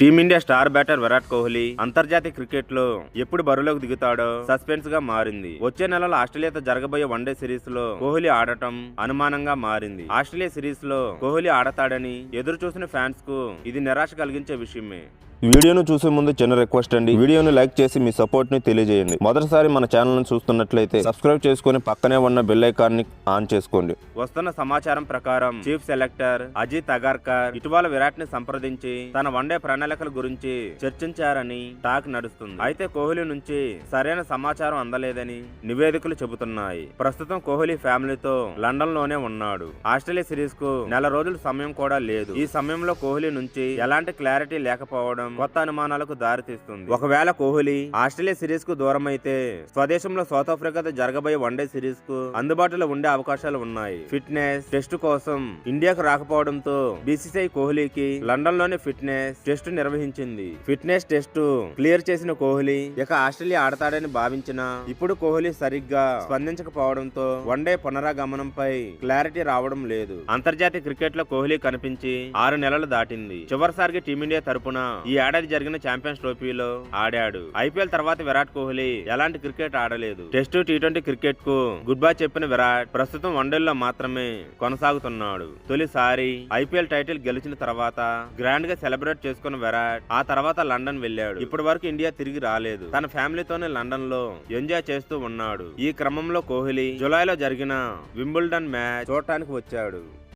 Team India star batter Virat Kohli అంతర్జాతీయ క్రికెట్లో ఎప్పుడు బరులోకి దిగుతాడో సస్పెన్స్గా మారింది. వచ్చే నెలలో ఆస్ట్రేలియాతో జరగబోయే వన్డే సిరీస్లో కోహ్లీ ఆడటం అనుమానంగా మారింది. ఆస్ట్రేలియా సిరీస్లో కోహ్లీ ఆడతాడని ఎదురు చూసిన ఫ్యాన్స్కు ఇది నిరాశ కలిగించే విషయమే. వీడియోను చూసే ముందు చిన్న రిక్వెస్ట్ అండి. వీడియోను లైక్ చేసి మీ సపోర్ట్ని తెలియజేయండి. మొదటిసారి మన ఛానల్ చూస్తున్నట్లయితే సబ్స్క్రైబ్ చేసుకుని పక్కనే ఉన్న బెల్ ఐకాన్ని ఆన్ చేసుకోండి. వస్తున్న సమాచారం ప్రకారం చీఫ్ సెలెక్టర్ అజిత్ అగార్కర్ ఇటీవల విరాట్ని సంప్రదించి తన వన్డే ప్రణాళికల గురించి చర్చించారని టాక్ నడుస్తుంది. అయితే కోహ్లీ నుంచి సరైన సమాచారం అందలేదని నివేదికలు చెబుతున్నాయి. ప్రస్తుతం కోహ్లీ ఫ్యామిలీతో లండన్లోనే ఉన్నాడు. ఆస్ట్రేలియా సిరీస్కు నెల రోజుల సమయం కూడా లేదు. ఈ సమయంలో కోహ్లీ నుంచి ఎలాంటి క్లారిటీ లేకపోవడం కొత్త అనుమానాలకు దారితీస్తుంది ఒకవేళ కోహ్లీ ఆస్ట్రేలియా సిరీస్కు దూరం అయితే స్వదేశంలో సౌత్ ఆఫ్రికాతో జరగబోయే వన్డే సిరీస్కు అందుబాటులో ఉండే అవకాశాలు ఉన్నాయి. ఫిట్నెస్ టెస్ట్ కోసం ఇండియాకు రాకపోవడంతో బీసీసీఐ కోహ్లీకి లండన్లోనే ఫిట్నెస్ టెస్ట్ నిర్వహించింది. ఫిట్నెస్ టెస్ట్ క్లియర్ చేసిన కోహ్లీ ఇక ఆస్ట్రేలియా ఆడతాడని భావించిన ఇప్పుడు కోహ్లీ సరిగ్గా స్పందించకపోవడంతో వన్డే పునరాగమనంపై క్లారిటీ రావడం లేదు. అంతర్జాతీయ క్రికెట్లో కోహ్లీ కనిపించి ఆరు నెలలు దాటింది. చివరిసారిగా టీమిండియా తరపున ఈ ఏడాది జరిగిన ఛాంపియన్స్ ట్రోఫీలో ఆడాడు. ఐపీఎల్ తర్వాత విరాట్ కోహ్లీ ఎలాంటి క్రికెట్ ఆడలేదు. టెస్ట్ టీ ట్వంటీ క్రికెట్కు గుడ్ బై చెప్పిన విరాట్ ప్రస్తుతం వన్డేల్లో మాత్రమే కొనసాగుతున్నాడు. తొలిసారి ఐపీఎల్ టైటిల్ గెలిచిన తర్వాత గ్రాండ్గా సెలబ్రేట్ చేసుకున్న విరాట్ ఆ తర్వాత లండన్ వెళ్ళాడు. ఇప్పటి వరకు ఇండియా తిరిగి రాలేదు. తన ఫ్యామిలీతోనే లండన్లో ఎంజాయ్ చేస్తూ ఉన్నాడు. ఈ క్రమంలో కోహ్లీ జులైలో జరిగిన వింబుల్డన్ మ్యాచ్ చూడటానికి వచ్చాడు.